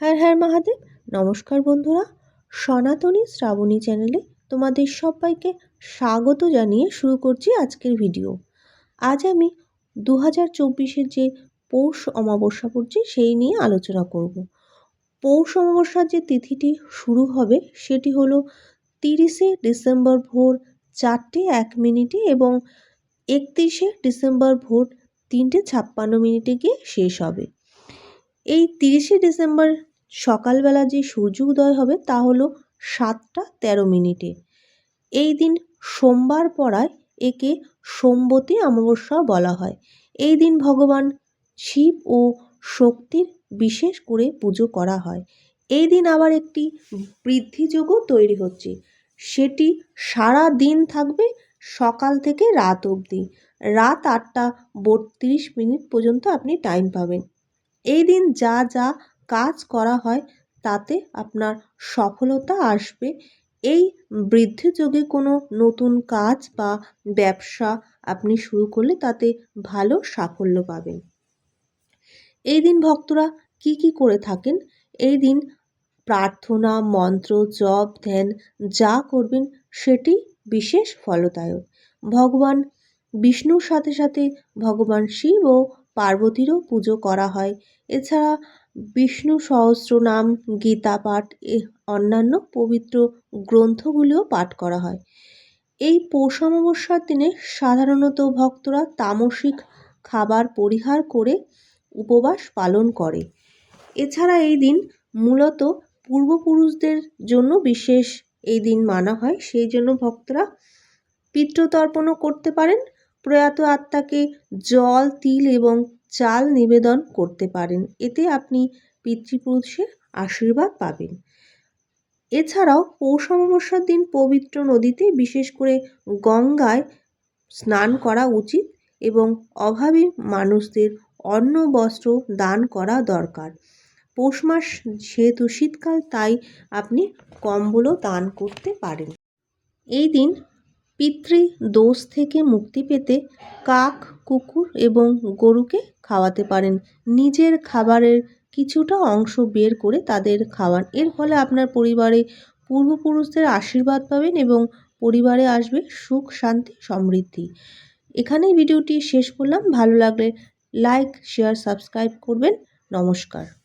হ্যাঁ হ্যাঁ মহাদেব। নমস্কার বন্ধুরা। সনাতনী শ্রাবণী চ্যানেলে তোমাদের সবাইকে স্বাগত জানিয়ে শুরু করছি আজকের ভিডিও। আজ আমি দু হাজার চব্বিশের যে পৌষ অমাবস্যা পড়ছে, সেই নিয়ে আলোচনা করব। পৌষ অমাবস্যার যে তিথিটি শুরু হবে, সেটি হলো তিরিশে ডিসেম্বর ভোর চারটে এক মিনিটে এবং একত্রিশে ডিসেম্বর ভোর তিনটে ছাপ্পান্ন মিনিটে গিয়ে শেষ হবে। এই তিরিশে ডিসেম্বর সকালবেলা যে সূর্য উদয় হবে তা হলো সাতটা তেরো মিনিটে। এই দিন সোমবার পড়ায় একে সোমবতী অমাবস্যা বলা হয়। এই দিন ভগবান শিব ও শক্তির বিশেষ করে পুজো করা হয়। এই দিন আবার একটি বৃদ্ধিযোগও তৈরি হচ্ছে। সেটি সারা দিন থাকবে সকাল থেকে রাত অবধি। রাত আটটা বত্রিশ মিনিট পর্যন্ত আপনি টাইম পাবেন। এই দিন যা যা কাজ করা হয়, তাতে আপনার সফলতা আসবে। এই বৃদ্ধি যোগে কোনো নতুন কাজ বা ব্যবসা আপনি শুরু করলে তাতে ভালো সাফল্য পাবেন। এই দিন ভক্তরা কি কি করে থাকেন? এই দিন প্রার্থনা, মন্ত্র, জপ, ধ্যান যা করবেন সেটি বিশেষ ফলদায়ক। ভগবান বিষ্ণুর সাথে সাথে ভগবান শিব ও পার্বতীরও পুজো করা হয়। এছাড়া বিষ্ণু সহস্র নাম গীতা পাঠ অন্যান্য পবিত্র গ্রন্থগুলিও পাঠ করা হয়। এই পৌষ অমাবস্যার দিনে সাধারণত ভক্তরা তামসিক খাবার পরিহার করে উপবাস পালন করে। এছাড়া এই দিন মূলত পূর্বপুরুষদের জন্য বিশেষ এই দিন মানা হয়। সেই জন্য ভক্তরা পিতৃতর্পণও করতে পারেন। প্রয়াত আত্মাকে জল, তিল এবং চাল নিবেদন করতে পারেন। এতে আপনি পিতৃপুরুষের আশীর্বাদ পাবেন। এছাড়াও পৌষ অমাবস্যার দিন পবিত্র নদীতে বিশেষ করে গঙ্গায় স্নান করা উচিত এবং অভাবী মানুষদের অন্ন বস্ত্র দান করা দরকার। পৌষ মাস যেহেতু শীতকাল, তাই আপনি কম্বলও দান করতে পারেন। এই দিন পিতৃ দোষ থেকে মুক্তি পেতে কাক, কুকুর এবং গরুকে খাওয়াতে পারেন। নিজের খাবারের কিছুটা অংশ বের করে তাদের খাওয়ান। এর ফলে আপনার পরিবারে পূর্বপুরুষদের আশীর্বাদ পাবেন এবং পরিবারে আসবে সুখ, শান্তি, সমৃদ্ধি। এখানেই ভিডিওটি শেষ করলাম। ভালো লাগলে লাইক, শেয়ার, সাবস্ক্রাইব করবেন। নমস্কার।